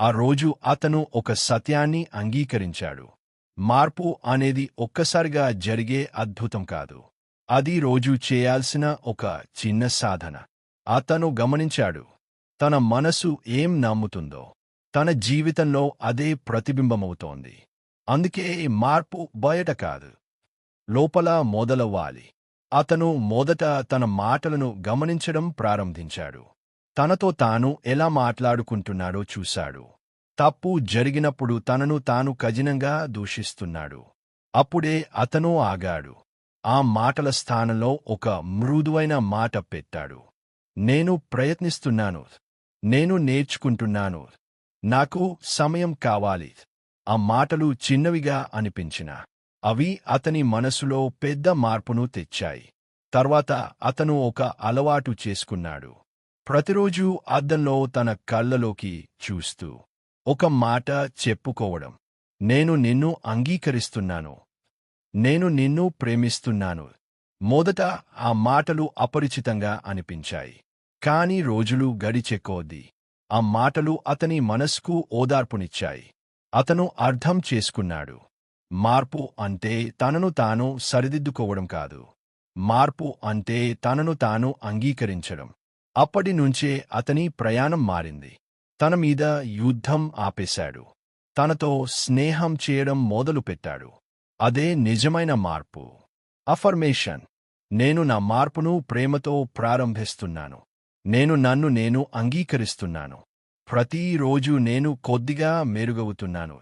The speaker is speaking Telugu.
ఆ రోజు అతను ఒక సత్యాన్ని అంగీకరించాడు. మార్పు అనేది ఒక్కసారిగా జరిగే అద్భుతం కాదు. అది రోజు చేయాల్సిన ఒక చిన్న సాధన. అతను గమనించాడు. తన మనసు ఏం నమ్ముతుందో. తన జీవితంలో అదే ప్రతిబింబమవుతోంది. అందుకే మార్పు బయట కాదు. లోపల మొదలవ్వాలి. అతను మొదట తన మాటలను గమనించడం ప్రారంభించాడు. తనతో తాను ఎలా మాట్లాడుకుంటున్నాడో చూశాడు. తప్పు జరిగినప్పుడు తనను తాను కజినంగా దూషిస్తున్నాడు. అప్పుడే అతను ఆగాడు. ఆ మాటల స్థానంలో ఒక మృదువైన మాట పెట్టాడు. నేను ప్రయత్నిస్తున్నాను. నేను నేర్చుకుంటున్నాను. నాకు సమయం కావాలి. ఆ మాటలు చిన్నవిగా అనిపించిన. అవి అతని మనసులో పెద్ద మార్పును తెచ్చాయి. తర్వాత అతను ఒక అలవాటు చేసుకున్నాడు. ప్రతిరోజూ అద్దంలో తన కళ్ళలోకి చూస్తూ ఒక మాట చెప్పుకోవడం. నేను నిన్ను అంగీకరిస్తున్నాను. నేను నిన్ను ప్రేమిస్తున్నాను. మొదట ఆ మాటలు అపరిచితంగా అనిపించాయి. కాని రోజులు గడిచెక్కోద్ది ఆ మాటలు అతని మనస్కు ఓదార్పునిచ్చాయి. అతను అర్థం చేసుకున్నాడు. మార్పు అంటే తనను తాను సరిదిద్దుకోవడం కాదు. మార్పు అంటే తనను తాను అంగీకరించడం. అప్పటి నుంచే అతని ప్రయాణం మారింది. తన మీద యుద్ధం ఆపేశాడు. తనతో స్నేహం చేయడం మొదలుపెట్టాడు. అదే నిజమైన మార్పు. అఫర్మేషన్ నేను నా మార్పును ప్రేమతో ప్రారంభిస్తున్నాను. నేను నన్ను నేను అంగీకరిస్తున్నాను. ప్రతిరోజు నేను కొద్దిగా మెరుగవుతున్నాను.